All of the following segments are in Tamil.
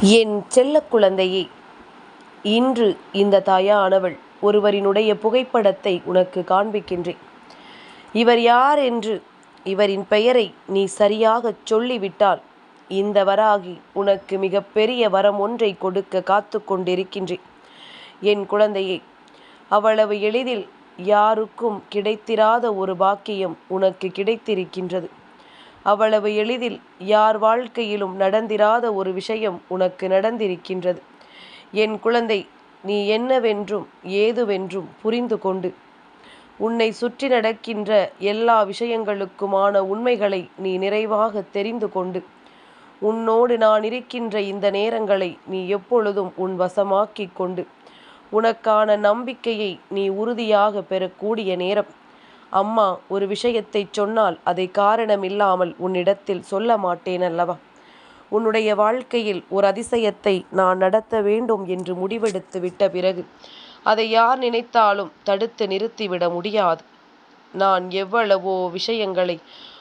என் செல்ல குழந்தையே இன்று இந்த தாயானவள் ஒருவரினுடைய புகைப்படத்தை உனக்கு காண்பிக்கின்றேன். இவர் யார் என்று இவரின் பெயரை நீ சரியாகச் சொல்லிவிட்டால் இந்த வராகி உனக்கு மிகப்பெரிய வரம் ஒன்றை கொடுக்க காத்து கொண்டிருக்கின்றேன். என் குழந்தையே அவ்வளவு எளிதில் யாருக்கும் கிடைத்திராத ஒரு பாக்கியம் உனக்கு கிடைத்திருக்கின்றது. அவ்வளவு எளிதில் யார் வாழ்க்கையிலும் நடந்திராத ஒரு விஷயம் உனக்கு நடந்திருக்கின்றது. என் குழந்தை நீ என்னவென்றும் ஏதுவென்றும் புரிந்து கொண்டு. உன்னை சுற்றி நடக்கின்ற எல்லா விஷயங்களுக்குமான உண்மைகளை நீ நிறைவாக தெரிந்து கொண்டு. உன்னோடு நான் இருக்கின்ற இந்த நேரங்களை நீ எப்பொழுதும் உன் வசமாக்கிக் கொண்டு. உனக்கான நம்பிக்கையை நீ உறுதியாக பெறக்கூடிய நேரம். அம்மா ஒரு விஷயத்தை சொன்னால் அதை காரணமில்லாமல் உன்னிடத்தில் சொல்ல மாட்டேன் அல்லவா உன்னுடைய வாழ்க்கையில் ஒரு அதிசயத்தை நான் நடத்த வேண்டும் என்று முடிவெடுத்து விட்ட பிறகு அதை யார் நினைத்தாலும் தடுத்து நிறுத்திவிட முடியாது. நான் எவ்வளவோ விஷயங்களை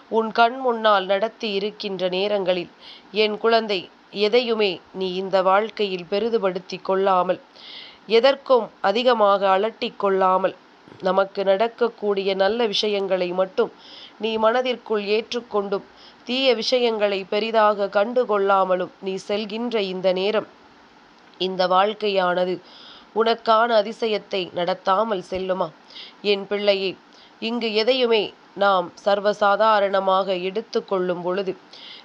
உன் கண் முன்னால் நடத்தி இருக்கின்ற நேரங்களில் என் குழந்தை எதையுமே நீ இந்த வாழ்க்கையில் பெரிதுபடுத்தி கொள்ளாமல் எதற்கும் அதிகமாக அலட்டிக் கொள்ளாமல் நமக்கு நடக்கக்கூடிய நல்ல விஷயங்களை மட்டும் நீ மனதிற்குள் ஏற்றுக்கொண்டும் தீய விஷயங்களை பெரிதாக கண்டு கொள்ளாமலும் நீ செல்கின்ற இந்த நேரம் இந்த வாழ்க்கையானது உனக்கான அதிசயத்தை நடத்தாமல் செல்லுமா? என் பிள்ளையே இங்கு எதையுமே நாம் சர்வசாதாரணமாக எடுத்துக்கொள்ளும் பொழுது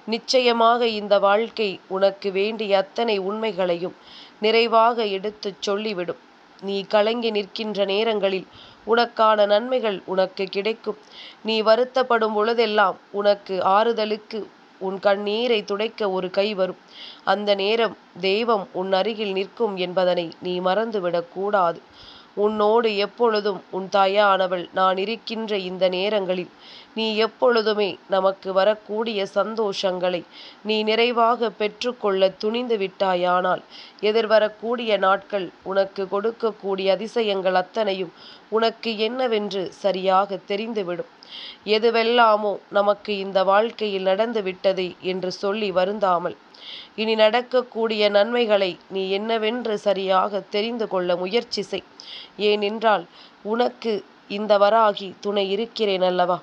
நிச்சயமாக இந்த வாழ்க்கை உனக்கு வேண்டிய அத்தனை உண்மைகளையும் நிறைவாக எடுத்துச் சொல்லிவிடும். நீ கலங்கி நிற்கின்ற நேரங்களில் உனக்கான நன்மைகள் உனக்கு கிடைக்கும். நீ வருத்தப்படும் பொழுதெல்லாம் உனக்கு ஆறுதலுக்கு உன் கண்ணீரை துடைக்க ஒரு கை வரும். அந்த நேரம் தெய்வம் உன் அருகில் நிற்கும் என்பதனை நீ மறந்துவிடக் கூடாது உன்னோடு எப்பொழுதும் உன் தாயானவள் நான் இருக்கின்ற இந்த நேரங்களில் நீ எப்பொழுதுமே நமக்கு வரக்கூடிய சந்தோஷங்களை நீ நிறைவாக பெற்றுக்கொள்ள துணிந்து விட்டாயானால் எதிர்வரக்கூடிய நாட்கள் உனக்கு கொடுக்கக்கூடிய அதிசயங்கள் அத்தனையும் உனக்கு என்னவென்று சரியாக தெரிந்துவிடும். எதுவெல்லாமோ நமக்கு இந்த வாழ்க்கையில் நடந்து விட்டது என்று சொல்லி வருந்தாமல் இனி நடக்கக்கூடிய நன்மைகளை நீ என்னவென்று சரியாக தெரிந்து கொள்ள முயற்சி செய். ஏனென்றால் உனக்கு இந்த வராகி துணை இருக்கிறேன் அல்லவா?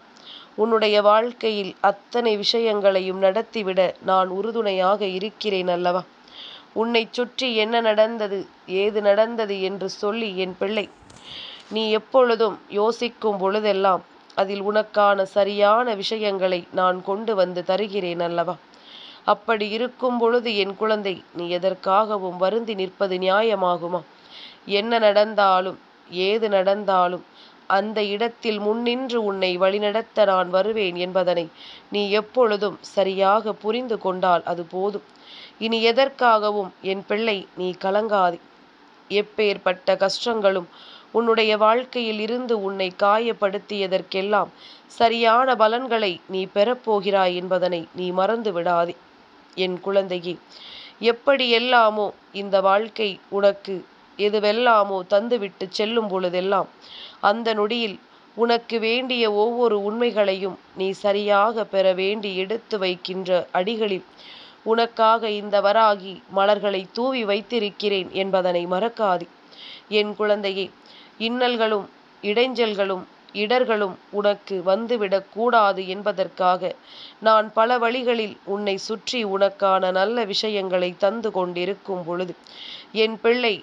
உன்னுடைய வாழ்க்கையில் அத்தனை விஷயங்களையும் நடத்திவிட நான் உறுதுணையாக இருக்கிறேன் அல்லவா? உன்னை சுற்றி என்ன நடந்தது ஏது நடந்தது என்று சொல்லி என் பிள்ளை நீ எப்பொழுதும் யோசிக்கும் பொழுதெல்லாம் அதில் உனக்கான சரியான விஷயங்களை நான் கொண்டு வந்து தருகிறேன் அல்லவா? அப்படி இருக்கும் பொழுது என் குழந்தை நீ எதற்காகவும் வருந்தி நிற்பது நியாயமாகுமா? என்ன நடந்தாலும் ஏது நடந்தாலும் அந்த இடத்தில் முன்னின்று உன்னை வழிநடத்த நான் வருவேன் என்பதனை நீ எப்பொழுதும் சரியாக புரிந்து கொண்டால் அது போதும். இனி எதற்காகவும் என் பிள்ளை நீ கலங்காதே. எப்பேற்பட்ட கஷ்டங்களும் உன்னுடைய வாழ்க்கையில் இருந்து உன்னை காயப்படுத்தியதற்கெல்லாம் சரியான பலன்களை நீ பெறப்போகிறாய் என்பதனை நீ மறந்து விடாதே என் குழந்தையே எப்படி எல்லாமோ இந்த வாழ்க்கை உனக்கு எதுவெல்லாமோ தந்துவிட்டு செல்லும் பொழுதெல்லாம் அந்த நொடியில் உனக்கு வேண்டிய ஒவ்வொரு உண்மைகளையும் நீ சரியாக பெற வேண்டி எடுத்து வைக்கின்ற அடிகளில் உனக்காக இந்த வராகி மலர்களை தூவி வைத்திருக்கிறேன் என்பதனை மறக்காது. என் குழந்தையே இன்னல்களும் இடைஞ்சல்களும் இடர்களும் உனக்கு வந்துவிடக் கூடாது என்பதற்காக நான் பல வழிகளில் உன்னை சுற்றி உனக்கான நல்ல விஷயங்களை தந்து கொண்டிருக்கும் பொழுது என் பிள்ளை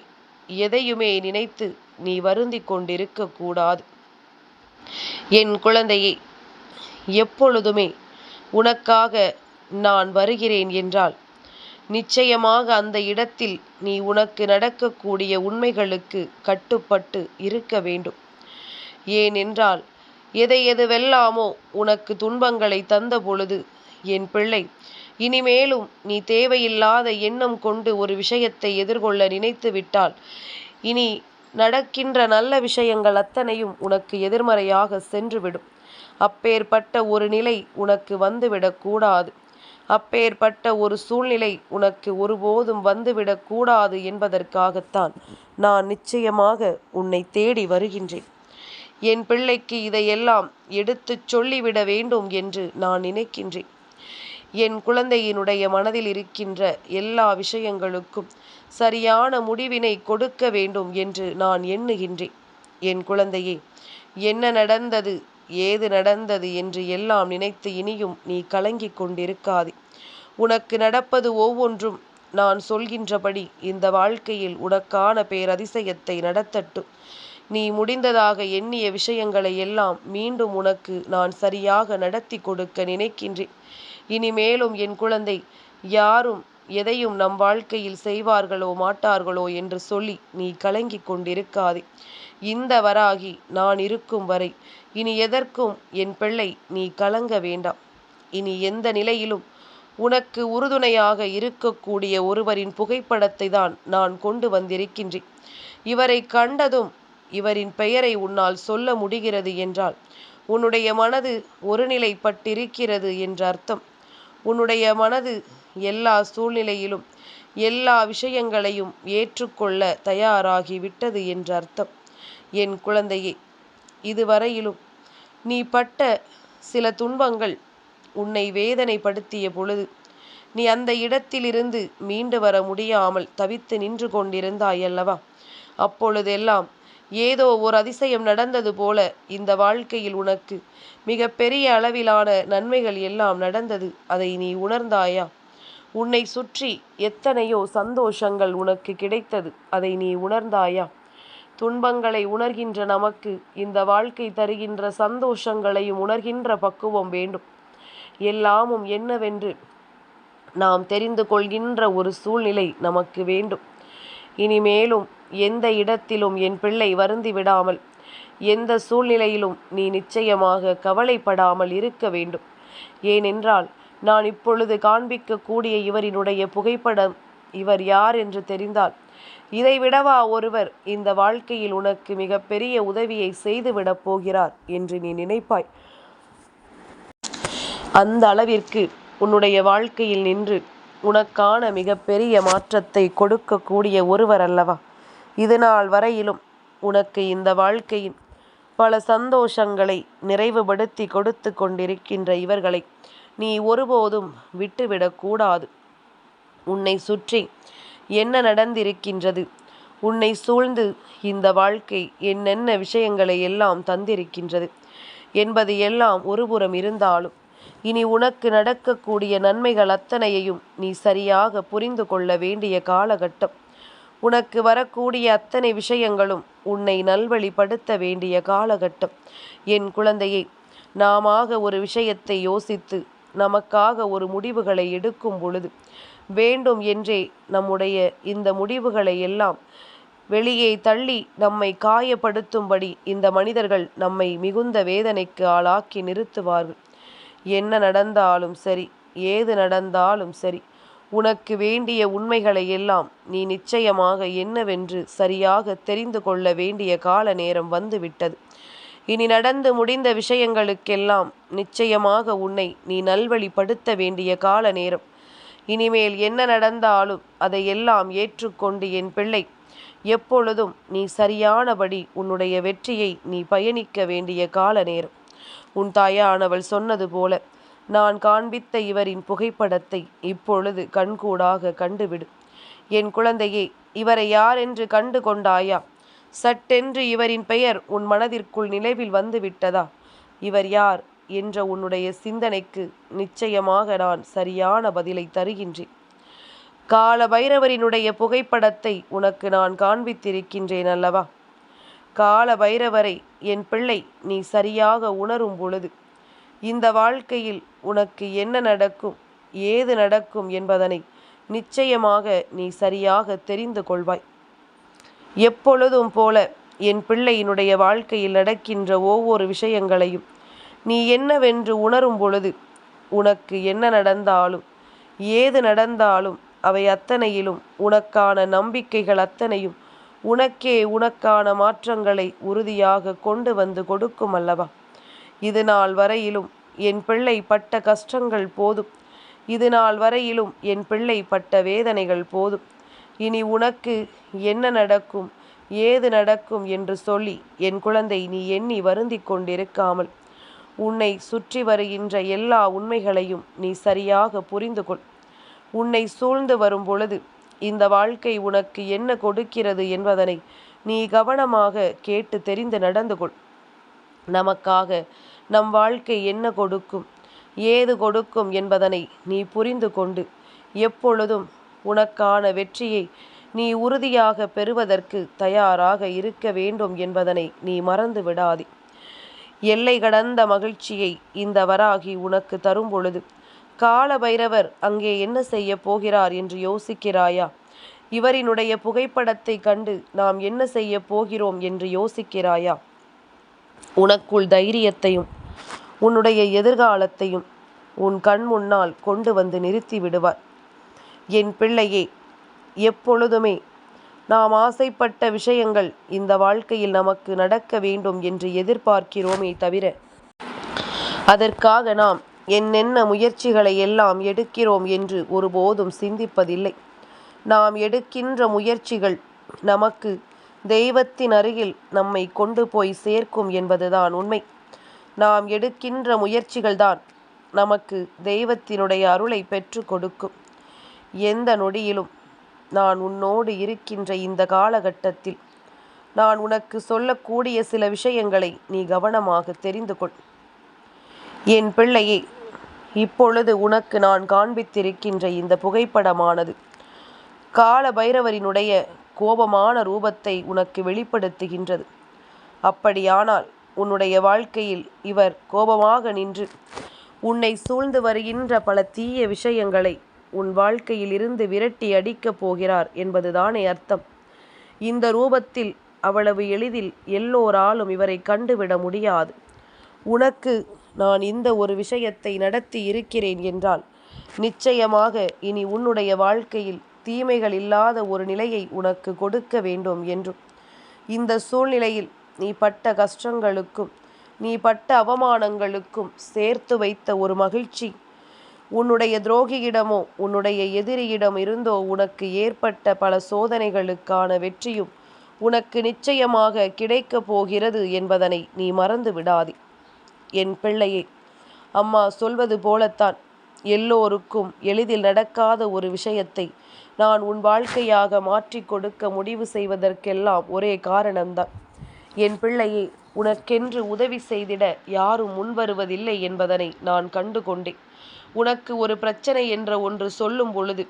எதையுமே நினைத்து நீ வருந்தி கொண்டிருக்க கூடாது. என் குழந்தையை எப்பொழுதுமே உனக்காக நான் வருகிறேன் என்றால் நிச்சயமாக அந்த இடத்தில் நீ உனக்கு நடக்கக்கூடிய உண்மைகளுக்கு கட்டுப்பட்டு இருக்க வேண்டும். ஏனென்றால் எதை எதுவெல்லாமோ உனக்கு துன்பங்களை தந்த பொழுது என் பிள்ளை இனிமேலும் நீ தேவையில்லாத எண்ணம் கொண்டு ஒரு விஷயத்தை எதிர்கொள்ள நினைத்து விட்டால் இனி நடக்கின்ற நல்ல விஷயங்கள் அத்தனையும் உனக்கு எதிர்மறையாக சென்றுவிடும். அப்பேற்பட்ட ஒரு நிலை உனக்கு வந்துவிடக்கூடாது அப்பேற்பட்ட ஒரு சூழ்நிலை உனக்கு ஒருபோதும் வந்துவிடக்கூடாது என்பதற்காகத்தான் நான் நிச்சயமாக உன்னை தேடி வருகின்றேன். என் பிள்ளைக்கு இதையெல்லாம் எடுத்துச் சொல்லிவிட வேண்டும் என்று நான் நினைக்கின்றேன். என் குழந்தையினுடைய மனதில் இருக்கின்ற எல்லா விஷயங்களுக்கும் சரியான முடிவினை கொடுக்க வேண்டும் என்று நான் எண்ணுகின்றேன். என் குழந்தையே என்ன நடந்தது ஏது நடந்தது என்று எல்லாம் நினைத்து இனியும் நீ கலங்கிக் கொண்டிருக்காதே. உனக்கு நடப்பது ஒவ்வொன்றும் நான் சொல்கின்றபடி இந்த வாழ்க்கையில் உனக்கான பேரதிசயத்தை நடத்தட்டும். நீ முடிந்ததாக எண்ணிய விஷயங்களை எல்லாம் மீண்டும் உனக்கு நான் சரியாக நடத்தி கொடுக்க நினைக்கின்றேன். இனிமேலும் என் குழந்தை யாரும் எதையும் நம் வாழ்க்கையில் செய்வார்களோ மாட்டார்களோ என்று சொல்லி நீ கலங்கிக் கொண்டிருக்காதே. இந்த வராகி நான் இருக்கும் வரை இனி எதற்கும் என் பிள்ளை நீ கலங்க வேண்டாம். இனி எந்த நிலையிலும் உனக்கு உறுதுணையாக இருக்கக்கூடிய ஒருவரின் புகைப்படத்தை தான் நான் கொண்டு வந்திருக்கின்றேன். இவரை கண்டதும் இவரின் பெயரை உன்னால் சொல்ல முடிகிறது என்றால் உன்னுடைய மனது ஒருநிலைப்பட்டிருக்கிறது என்ற அர்த்தம் உன்னுடைய மனது எல்லா சூழ்நிலையிலும் எல்லா விஷயங்களையும் ஏற்றுக்கொள்ள தயாராகிவிட்டது என்ற அர்த்தம் என் குழந்தையே இதுவரையிலும் நீ பட்ட சில துன்பங்கள் உன்னை வேதனைப்படுத்திய பொழுது நீ அந்த இடத்திலிருந்து மீண்டு வர முடியாமல் தவித்து நின்று கொண்டிருந்தாய் அல்லவா அப்பொழுதெல்லாம் ஏதோ ஒரு அதிசயம் நடந்தது போல இந்த வாழ்க்கையில் உனக்கு. மிக பெரிய அளவிலான நன்மைகள் எல்லாம் நடந்தது. அதை நீ உணர்ந்தாயா? உன்னை சுற்றி எத்தனையோ சந்தோஷங்கள் உனக்கு கிடைத்தது. அதை நீ உணர்ந்தாயா? துன்பங்களை உணர்கின்ற நமக்கு இந்த வாழ்க்கை தருகின்ற சந்தோஷங்களையும் உணர்கின்ற பக்குவம் வேண்டும். எல்லாமும் என்னவென்று நாம் தெரிந்து கொள்கின்ற ஒரு சூழ்நிலை நமக்கு வேண்டும். இனிமேலும் எந்த இடத்திலும் என் பிள்ளை வருந்தி விடாமல் எந்த சூழ்நிலையிலும் நீ நிச்சயமாக கவலைப்படாமல் இருக்க வேண்டும். ஏனென்றால் நான் இப்பொழுது காண்பிக்கக்கூடிய இவரினுடைய புகைப்படம் இவர் யார் என்று தெரிந்தால் இதைவிடவா ஒருவர் இந்த வாழ்க்கையில் உனக்கு மிகப்பெரிய உதவியை செய்துவிடப் போகிறார் என்று நீ நினைப்பாய்? அந்த அளவிற்கு உன்னுடைய வாழ்க்கையில் நின்று உனக்கான மிகப்பெரிய மாற்றத்தை கொடுக்கக்கூடிய ஒருவர் அல்லவா? இது நாள் வரையிலும் உனக்கு இந்த வாழ்க்கையின் பல சந்தோஷங்களை நிறைவுபடுத்தி கொடுத்து கொண்டிருக்கின்ற இவர்களை நீ ஒருபோதும் விட்டுவிடக்கூடாது உன்னை சுற்றி என்ன நடந்திருக்கின்றது? உன்னை சூழ்ந்து இந்த வாழ்க்கை என்னென்ன விஷயங்களை எல்லாம் தந்திருக்கின்றது என்பது எல்லாம் ஒருபுறம் இருந்தாலும் இனி உனக்கு நடக்கக்கூடிய நன்மைகள் அத்தனையையும் நீ சரியாக புரிந்து கொள்ள வேண்டிய காலகட்டம். உனக்கு வரக்கூடிய அத்தனை விஷயங்களும் உன்னை நல்வழிப்படுத்த வேண்டிய காலகட்டம். என் குழந்தையை நாமாக ஒரு விஷயத்தை யோசித்து நமக்காக ஒரு முடிவுகளை எடுக்கும் பொழுது வேண்டும் என்றே நம்முடைய இந்த முடிவுகளை எல்லாம் வெளியே தள்ளி நம்மை காயப்படுத்தும்படி இந்த மனிதர்கள் நம்மை மிகுந்த வேதனைக்கு ஆளாக்கி நிறுத்துவார்கள். என்ன நடந்தாலும் சரி ஏது நடந்தாலும் சரி உனக்கு வேண்டிய உண்மைகளை எல்லாம் நீ நிச்சயமாக என்னவென்று சரியாக தெரிந்து கொள்ள வேண்டிய கால நேரம் வந்துவிட்டது. இனி நடந்து முடிந்த விஷயங்களுக்கெல்லாம் நிச்சயமாக உன்னை நீ நல்வழிப்படுத்த வேண்டிய கால நேரம். இனிமேல் என்ன நடந்தாலும் அதை எல்லாம் ஏற்றுக்கொண்டு என் பிள்ளை எப்பொழுதும் நீ சரியானபடி உன்னுடைய வெற்றியை நீ பயணிக்க வேண்டிய கால நேரம். உன் தாயானவள் சொன்னது போல நான் காண்பித்த இவரின் புகைப்படத்தை இப்பொழுது கண்கூடாக கண்டுவிடு. என் குழந்தையே இவரை யாரென்று கண்டு கொண்டாயா? சட்டென்று இவரின் பெயர் உன் மனதிற்குள் நினைவில் வந்துவிட்டதா இவர் யார் என்ற உன்னுடைய சிந்தனைக்கு நிச்சயமாக நான் சரியான பதிலை தருகின்றேன். கால பைரவரினுடைய புகைப்படத்தை உனக்கு நான் காண்பித்திருக்கின்றேன் அல்லவா? கால பைரவரை என் பிள்ளை நீ சரியாக உணரும் பொழுது இந்த வாழ்க்கையில் உனக்கு என்ன நடக்கும் ஏது நடக்கும் என்பதனை நிச்சயமாக நீ சரியாக தெரிந்து கொள்வாய். எப்பொழுதும் போல என் பிள்ளையினுடைய வாழ்க்கையில் நடக்கின்ற ஒவ்வொரு விஷயங்களையும் நீ என்னவென்று உணரும் பொழுது உனக்கு என்ன நடந்தாலும் ஏது நடந்தாலும் அவை அத்தனையிலும் உனக்கான நம்பிக்கைகள் அத்தனையும் உனக்கே உனக்கான மாற்றங்களை உறுதியாக கொண்டு வந்து கொடுக்கும் அல்லவா? இது நாள் வரையிலும் என் பிள்ளை பட்ட கஷ்டங்கள் போதும். இது நாள் வரையிலும் என் பிள்ளை பட்ட வேதனைகள் போதும். இனி உனக்கு என்ன நடக்கும் ஏது நடக்கும் என்று சொல்லி என் குழந்தை நீ எண்ணி வருந்தி கொண்டிருக்காமல் உன்னை சுற்றி வருகின்ற எல்லா உண்மைகளையும் நீ சரியாக புரிந்து கொள். உன்னை சூழ்ந்து வரும் பொழுது இந்த வாழ்க்கை உனக்கு என்ன கொடுக்கிறது என்பதனை நீ கவனமாக கேட்டு தெரிந்து நடந்து கொள். நமக்காக நம் வாழ்க்கை என்ன கொடுக்கும்? ஏது கொடுக்கும் என்பதனை நீ புரிந்து கொண்டு எப்பொழுதும் உனக்கான வெற்றியை நீ உறுதியாக பெறுவதற்கு தயாராக இருக்க வேண்டும் என்பதனை நீ மறந்து விடாதே. எல்லை கடந்த மகிழ்ச்சியை இந்த வராகி உனக்கு தரும் பொழுது கால பைரவர் அங்கே என்ன செய்ய போகிறார் என்று யோசிக்கிறாயா? இவரினுடைய புகைப்படத்தை கண்டு நாம் என்ன செய்ய போகிறோம் என்று யோசிக்கிறாயா? உனக்குள் தைரியத்தையும் உன்னுடைய எதிர்காலத்தையும் உன் கண் முன்னால் கொண்டு வந்து நிறுத்தி விடுவார். என் பிள்ளையே எப்பொழுதுமே நாம் ஆசைப்பட்ட விஷயங்கள் இந்த வாழ்க்கையில் நமக்கு நடக்க வேண்டும் என்று எதிர்பார்க்கிறோமே தவிர அதற்காக நாம் என்னென்ன முயற்சிகளை எல்லாம் எடுக்கிறோம் என்று ஒருபோதும் சிந்திப்பதில்லை. நாம் எடுக்கின்ற முயற்சிகள் நமக்கு தெய்வத்தின் அருகில் நம்மை கொண்டு போய் சேர்க்கும் என்பதுதான் உண்மை. நாம் எடுக்கின்ற முயற்சிகள்தான் நமக்கு தெய்வத்தினுடைய அருளை பெற்று கொடுக்கும். எந்த நொடியிலும் நான் உன்னோடு இருக்கின்ற இந்த காலகட்டத்தில் நான் உனக்கு சொல்லக்கூடிய சில விஷயங்களை நீ கவனமாக தெரிந்து கொள். என் பிள்ளையே இப்பொழுது உனக்கு நான் காண்பித்திருக்கின்ற இந்த புகைப்படமானது கால பைரவரினுடைய கோபமான ரூபத்தை உனக்கு வெளிப்படுத்துகின்றது. அப்படியானால் உன்னுடைய வாழ்க்கையில் இவர் கோபமாக நின்று உன்னை சூழ்ந்து வருகின்ற பல தீய விஷயங்களை உன் வாழ்க்கையில் இருந்து விரட்டி அடிக்கப் போகிறார் என்பதுதானே அர்த்தம். இந்த ரூபத்தில் அவ்வளவு எளிதில் எல்லோராலும் இவரை கண்டுவிட முடியாது. உனக்கு நான் இந்த ஒரு விஷயத்தை நடத்தி இருக்கிறேன் என்றால் நிச்சயமாக இனி உன்னுடைய வாழ்க்கையில் தீமைகள் இல்லாத ஒரு நிலையை உனக்கு கொடுக்க வேண்டும் என்றும். இந்த சூழ்நிலையில் நீ பட்ட கஷ்டங்களுக்கும் நீ பட்ட அவமானங்களுக்கும் சேர்த்து வைத்த ஒரு மகிழ்ச்சி. உன்னுடைய துரோகியிடமோ உன்னுடைய எதிரியிடம் இருந்தோ உனக்கு ஏற்பட்ட பல சோதனைகளுக்கான வெற்றியும் உனக்கு நிச்சயமாக கிடைக்கப் போகிறது என்பதனை நீ மறந்து விடாதே. என் பிள்ளையே அம்மா சொல்வது போலத்தான். எல்லோருக்கும் எளிதில் நடக்காத ஒரு விஷயத்தை நான் உன் வாழ்க்கையாக மாற்றி கொடுக்க முடிவு செய்வதற்கெல்லாம் ஒரே காரணம்தான். என் பிள்ளையே உனக்கென்று உதவி செய்திட யாரும் முன்வருவதில்லை என்பதனை நான் கண்டு கொண்டேன் உனக்கு ஒரு பிரச்சனை என்ற ஒன்று சொல்லும் பொழுது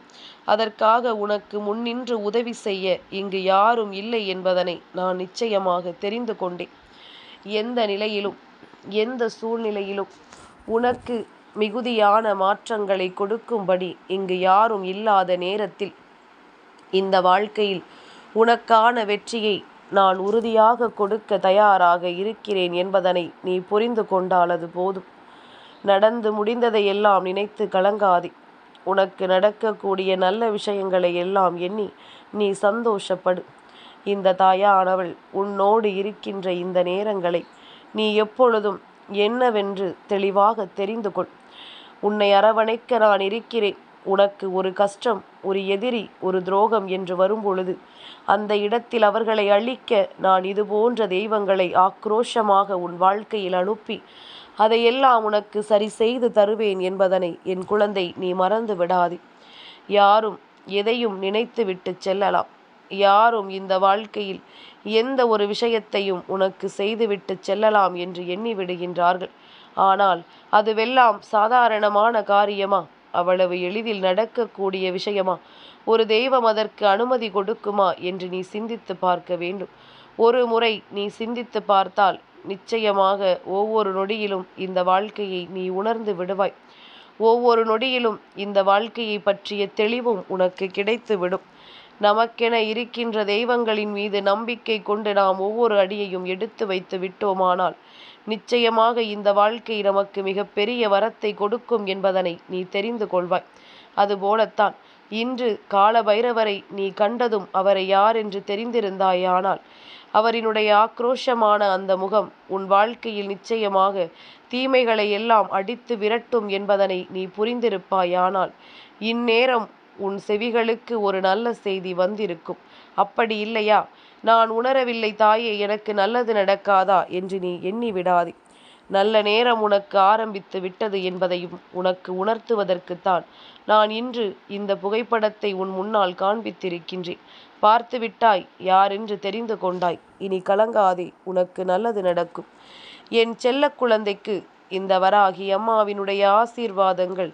அதற்காக உனக்கு முன்னின்று உதவி செய்ய இங்கு யாரும் இல்லை என்பதனை நான் நிச்சயமாக தெரிந்து கொண்டேன். எந்த நிலையிலும் எந்த சூழ்நிலையிலும் உனக்கு மிகுதியான மாற்றங்களை கொடுக்கும்படி இங்கு யாரும் இல்லாத நேரத்தில் இந்த வாழ்க்கையில் உனக்கான வெற்றியை நான் உறுதியாக கொடுக்க தயாராக இருக்கிறேன் என்பதனை நீ புரிந்து கொண்டால் அது போதும். நடந்து முடிந்ததை எல்லாம் நினைத்து கலங்காதே. உனக்கு நடக்கக்கூடிய நல்ல விஷயங்களை எல்லாம் எண்ணி நீ சந்தோஷப்படு. இந்த தாயானவள் உன்னோடு இருக்கின்ற இந்த நேரங்களை நீ எப்பொழுதும் என்னவென்று தெளிவாக தெரிந்து கொள். உன்னை அரவணைக்க நான் இருக்கிறேன். உனக்கு ஒரு கஷ்டம் ஒரு எதிரி ஒரு துரோகம் என்று வரும்பொழுது அந்த இடத்தில் அவர்களை அழிக்க நான் இது போன்ற தெய்வங்களை ஆக்ரோஷமாக உன் வாழ்க்கையில் அனுப்பி அதையெல்லாம் உனக்கு சரி செய்து தருவேன் என்பதனை என் குழந்தை நீ மறந்து விடாதே. யாரும் எதையும் நினைத்து விட்டு செல்லலாம். யாரும் இந்த வாழ்க்கையில் எந்த ஒரு விஷயத்தையும் உனக்கு செய்துவிட்டு செல்லலாம் என்று எண்ணி விடுகின்றார்கள். ஆனால் அதுவெல்லாம் சாதாரணமான காரியமா? அவ்வளவு எளிதில் நடக்கக்கூடிய விஷயமா? ஒரு தெய்வம் அதற்கு அனுமதி கொடுக்குமா என்று நீ சிந்தித்து பார்க்க வேண்டும். ஒரு முறை நீ சிந்தித்து பார்த்தால் நிச்சயமாக ஒவ்வொரு நொடியிலும் இந்த வாழ்க்கையை நீ உணர்ந்து விடுவாய். ஒவ்வொரு நொடியிலும் இந்த வாழ்க்கையை பற்றிய தெளிவும் உனக்கு கிடைத்து விடும் நமக்கென இருக்கின்ற தெய்வங்களின் மீது நம்பிக்கை கொண்டு நாம் ஒவ்வொரு அடியையும் எடுத்து வைத்து விட்டோமானால் நிச்சயமாக இந்த வாழ்க்கை நமக்கு மிகப்பெரிய வரத்தை கொடுக்கும் என்பதனை நீ தெரிந்து கொள்வாய். அதுபோலத்தான் இன்று கால பைரவரை நீ கண்டதும் அவரை யார் என்று தெரிந்திருந்தாயானால் அவரினுடைய ஆக்ரோஷமான அந்த முகம் உன் வாழ்க்கையில் நிச்சயமாக தீமைகளை எல்லாம் அடித்து விரட்டும் என்பதனை நீ புரிந்திருப்பாயானால் இந்நேரம் உன் செவிகளுக்கு ஒரு நல்ல செய்தி வந்திருக்கும். அப்படி இல்லையா? நான் உணரவில்லை தாயே எனக்கு நல்லது நடக்காதா என்று நீ எண்ணி விடாதே. நல்ல நேரம் உனக்கு ஆரம்பித்து விட்டது என்பதையும் உனக்கு உணர்த்துவதற்குத்தான் நான் இன்று இந்த புகைப்படத்தை உன் முன்னால் காண்பித்திருக்கின்றேன். பார்த்து விட்டாய் யாரென்று தெரிந்து கொண்டாய். இனி கலங்காதே உனக்கு நல்லது நடக்கும். என் செல்ல குழந்தைக்கு இந்த வராகி அம்மாவினுடைய ஆசீர்வாதங்கள்